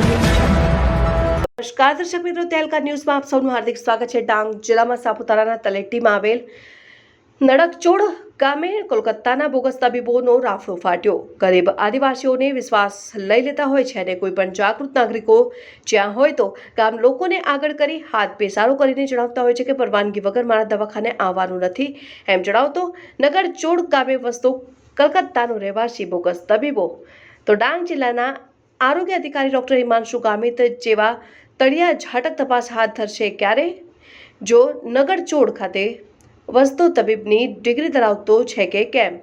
નમસ્કાર, દર્શક મિત્રો, તેલકા ન્યૂઝમાં આપ સૌનું હાર્દિક સ્વાગત છે. ડાંગ જિલ્લામાં સાપુતારાના તલેટીમાં આવેલ નડકચોડ ગામે કોલકાતાના બોગસ તબીબોનો રાફડો ફાટ્યો. ગરીબ આદિવાસીઓને વિશ્વાસ લઈ લેતા હોય છે અને કોઈ પણ જાગૃત નાગરિકો જ્યાં હોય તો ગામ લોકોને આગળ કરી હાથ પેસારો કરીને જણાવતા હોય છે કે પરવાનગી વગર મારા દવાખાને આવવાનું નથી. એમ જણાવતો નગરચોડ ગામે વસતો કલકત્તાનો રહેવાસી બોગસ તબીબો. તો ડાંગ જિલ્લાના આરોગ્ય અધિકારી ડૉક્ટર હિમાંશુ ગામિત જેવા તળિયા ઝાટક તપાસ હાથ ધરશે ક્યારે? જો નગરચોડ ખાતે વસ્તુ તબીબની ડિગ્રી ધરાવતો છે કે કેમ?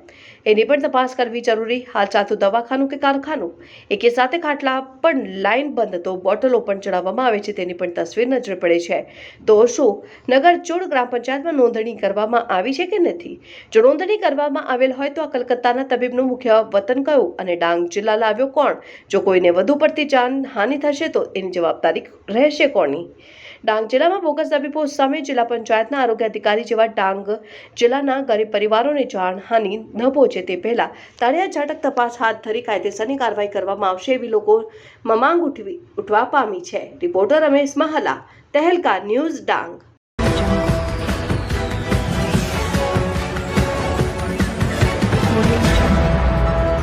એની પણ તપાસ કરવી જરૂરી. હાલ ચાલતું દવાખાનું કે કારખાનું? એકે સાથે ખાટલા પણ લાઈન બંધ તો બોટલો પણ ચડાવવામાં આવે છે તેની પણ તસવીર નજરે પડે છે. તો શું નગરચોડ ગ્રામ પંચાયતમાં નોંધણી કરવામાં આવી છે કે નથી? જો નોંધણી કરવામાં આવેલ હોય તો આ કલકત્તાના તબીબનું મુખ્ય વતન કયું અને ડાંગ જિલ્લા લાવ્યો કોણ? જો કોઈને વધુ પડતી જાનહાનિ થશે તો એની જવાબદારી રહેશે કોની? ડાંગ જિલ્લામાં બોગસ તબીબો સામે જિલ્લા પંચાયતના આરોગ્ય અધિકારી જેવા ડાંગ જિલ્લાના ગરીબ પરિવારોને જાનહાનિ ન પહોંચે તે પહેલા તળિયા ઝાટક તપાસ હાથ ધરી કાયદેસરની કાર્યવાહી કરવામાં આવશે એવી લોકો મમાંગ ઉઠવી, ઉઠવા પામી છે. Reporter Ramesh Mahala Tehelka news Dang. Audio